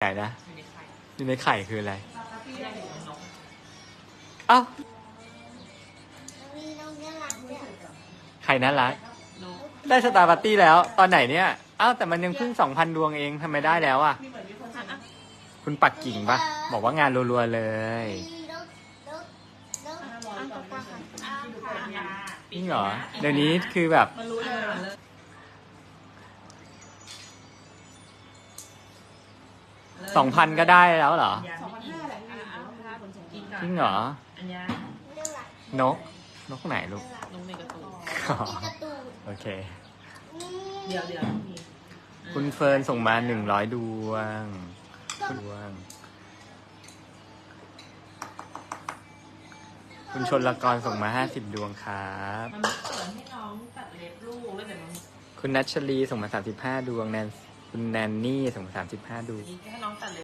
ไหนนะอยู่ในไข่อยู่ในไข่คืออะไรที่ได้อยู่ในนกเอ้ามีน้องน่ารักด้วยไข่น่ารักนกได้สตาร์บัตตี้แล้ว ตอนไหนเนี่ยอ้าวแต่มันยังเพิ่งสองพันดวงเองทำไมได้แล้วอะมีเหมือนมีคนสั่งอะคุณปักกิ่งปะบอกว่างานรัวๆเลยมีนกนกนกห้าร้อยก่อนไม่ใช่ที่ดูปัญญาจริงเหรอ เดี๋ยวนี้คือแบบ มันรู้เลย สองพันก็ได้แล้วเหรอ สองพันห้าแหละอะอะอะกินก่อนจริงเหรอ อันยาน่ารักนก นกไหนลูกนกในกระตูนอ๋อมีการ์ตูนโอเค เดี๋ยวเดี๋ยวมีคุณเฟิร์นส่งมาหนึ่งร้อยดวงดวง คุณชนละกรส่งมาห้าสิบดวงครับ มันไม่เปิดให้น้องตัดเล็บลูกแล้วเดี๋ยวมัน คุณนัชลีส่งมาสามสิบห้าดวงแนน คุณแนนนี่สองมสามสิบห้าดู นี่ให้น้องตัดเล็บ